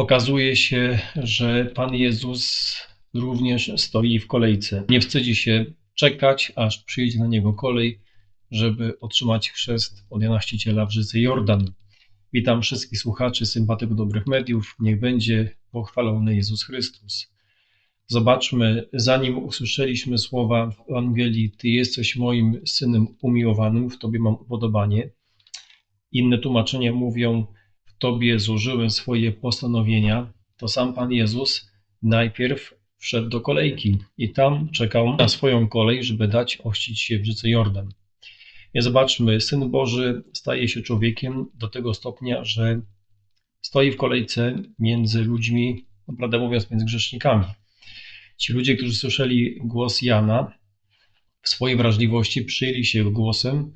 okazuje się, że Pan Jezus również stoi w kolejce. Nie wstydzi się czekać, aż przyjdzie na niego kolej, żeby otrzymać chrzest od Jana Chrzciciela w rzece Jordan. Witam wszystkich słuchaczy, sympatyków dobrych mediów. Niech będzie pochwalony Jezus Chrystus. Zobaczmy, zanim usłyszeliśmy słowa w Ewangelii, Ty jesteś moim synem umiłowanym, w Tobie mam upodobanie. Inne tłumaczenia mówią, Tobie złożyłem swoje postanowienia. To sam Pan Jezus najpierw wszedł do kolejki i tam czekał na swoją kolej, żeby dać ochrzcić się w rzece Jordan. I zobaczmy, Syn Boży staje się człowiekiem do tego stopnia, że stoi w kolejce między ludźmi, naprawdę mówiąc, między grzesznikami. Ci ludzie, którzy słyszeli głos Jana, w swojej wrażliwości przyjęli się głosem,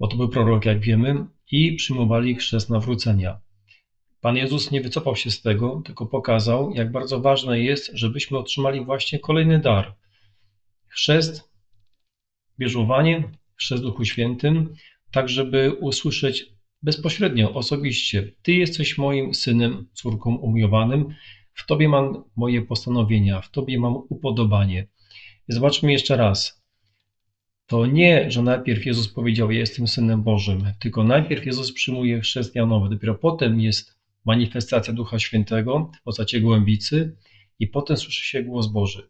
bo to był prorok, jak wiemy, i przyjmowali chrzest nawrócenia. Pan Jezus nie wycofał się z tego, tylko pokazał, jak bardzo ważne jest, żebyśmy otrzymali właśnie kolejny dar. Chrzest, bierzmowanie, chrzest Duchu Świętym, tak żeby usłyszeć bezpośrednio, osobiście: Ty jesteś moim synem, córką umiłowanym, w Tobie mam moje postanowienia, w Tobie mam upodobanie. Zobaczmy jeszcze raz. To nie, że najpierw Jezus powiedział: Ja jestem synem Bożym, tylko najpierw Jezus przyjmuje chrześcijanowy, dopiero potem jest manifestacja Ducha Świętego w postaci głębicy i potem słyszy się głos Boży.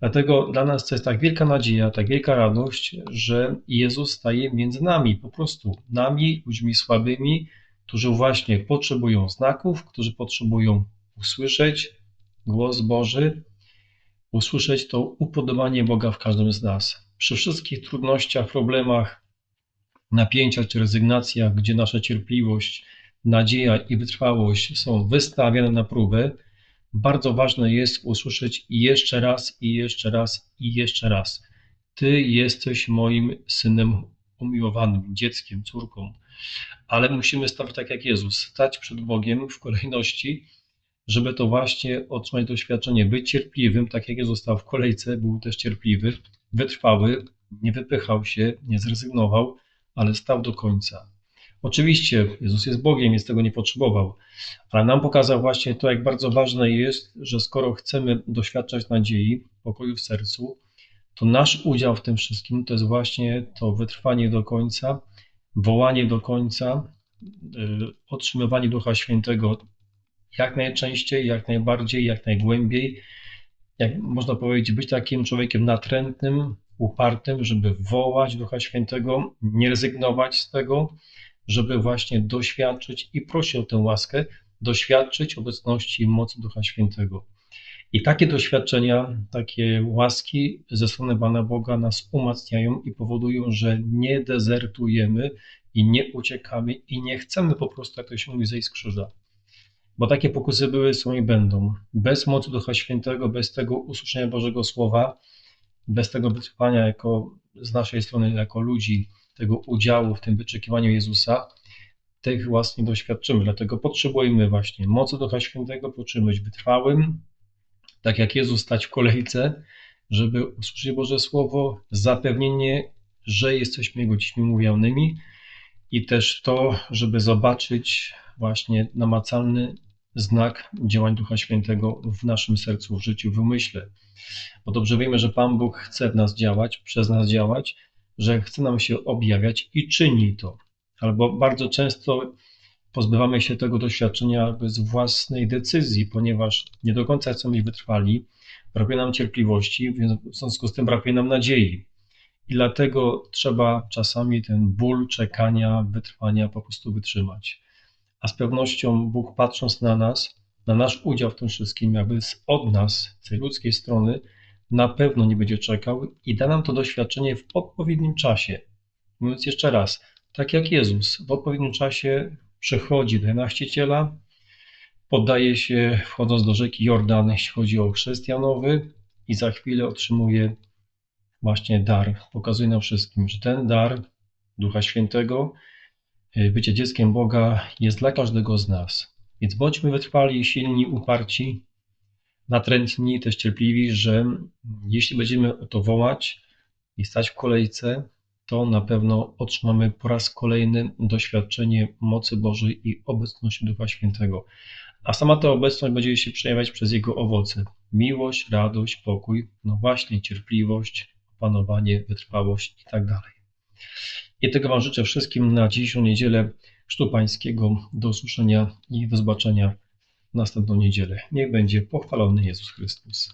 Dlatego dla nas to jest tak wielka nadzieja, tak wielka radość, że Jezus staje między nami, po prostu nami, ludźmi słabymi, którzy właśnie potrzebują znaków, którzy potrzebują usłyszeć głos Boży, usłyszeć to upodobanie Boga w każdym z nas. Przy wszystkich trudnościach, problemach, napięciach czy rezygnacjach, gdzie nasza cierpliwość, nadzieja i wytrwałość są wystawiane na próbę, bardzo ważne jest usłyszeć jeszcze raz, i jeszcze raz, i jeszcze raz. Ty jesteś moim synem umiłowanym, dzieckiem, córką. Ale musimy stać tak jak Jezus, stać przed Bogiem w kolejności, żeby to właśnie otrzymać doświadczenie, być cierpliwym, tak jak Jezus stał w kolejce, był też cierpliwy, wytrwały, nie wypychał się, nie zrezygnował, ale stał do końca. Oczywiście Jezus jest Bogiem, więc tego nie potrzebował, ale nam pokazał właśnie to, jak bardzo ważne jest, że skoro chcemy doświadczać nadziei, pokoju w sercu, to nasz udział w tym wszystkim to jest właśnie to wytrwanie do końca, wołanie do końca, y, otrzymywanie Ducha Świętego jak najczęściej, jak najbardziej, jak najgłębiej. Jak można powiedzieć, być takim człowiekiem natrętnym, upartym, żeby wołać Ducha Świętego, nie rezygnować z tego, żeby właśnie doświadczyć i prosić o tę łaskę, doświadczyć obecności i mocy Ducha Świętego. I takie doświadczenia, takie łaski ze strony Pana Boga nas umacniają i powodują, że nie dezertujemy i nie uciekamy i nie chcemy po prostu, jak to się mówi, zejść z krzyża. Bo takie pokusy były, są i będą. Bez mocy Ducha Świętego, bez tego usłyszenia Bożego Słowa, bez tego wytrwania jako z naszej strony, jako ludzi, tego udziału w tym wyczekiwaniu Jezusa, tych właśnie doświadczymy. Dlatego potrzebujemy właśnie mocy Ducha Świętego, potrzebujemy być wytrwałym, tak jak Jezus stać w kolejce, żeby usłyszeć Boże Słowo, zapewnienie, że jesteśmy Jego dziećmi mówionymi i też to, żeby zobaczyć właśnie namacalny znak działań Ducha Świętego w naszym sercu, w życiu, w umyśle. Bo dobrze wiemy, że Pan Bóg chce w nas działać, przez nas działać, że chce nam się objawiać i czyni to. Albo bardzo często pozbywamy się tego doświadczenia bez własnej decyzji, ponieważ nie do końca chcemy wytrwali, brakuje nam cierpliwości, w związku z tym brakuje nam nadziei. I dlatego trzeba czasami ten ból czekania, wytrwania po prostu wytrzymać. A z pewnością Bóg patrząc na nas, na nasz udział w tym wszystkim, jakby od nas, z tej ludzkiej strony, na pewno nie będzie czekał i da nam to doświadczenie w odpowiednim czasie. Mówiąc jeszcze raz, tak jak Jezus w odpowiednim czasie przechodzi do Jana poddaje się wchodząc do rzeki Jordan, jeśli chodzi o chrześcijanowy i za chwilę otrzymuje właśnie dar. Pokazuje nam wszystkim, że ten dar Ducha Świętego, y, bycie dzieckiem Boga jest dla każdego z nas. Więc bądźmy wytrwali, silni, uparci, natrętni, też cierpliwi, że jeśli będziemy o to wołać i stać w kolejce, to na pewno otrzymamy po raz kolejny doświadczenie mocy Bożej i obecności Ducha Świętego. A sama ta obecność będzie się przejawiać przez Jego owoce. Miłość, radość, pokój, no właśnie cierpliwość, opanowanie, wytrwałość i tak dalej. I tego Wam życzę wszystkim na dzisiejszą niedzielę Chrztu Pańskiego. Do usłyszenia i do zobaczenia następną niedzielę. Niech będzie pochwalony Jezus Chrystus.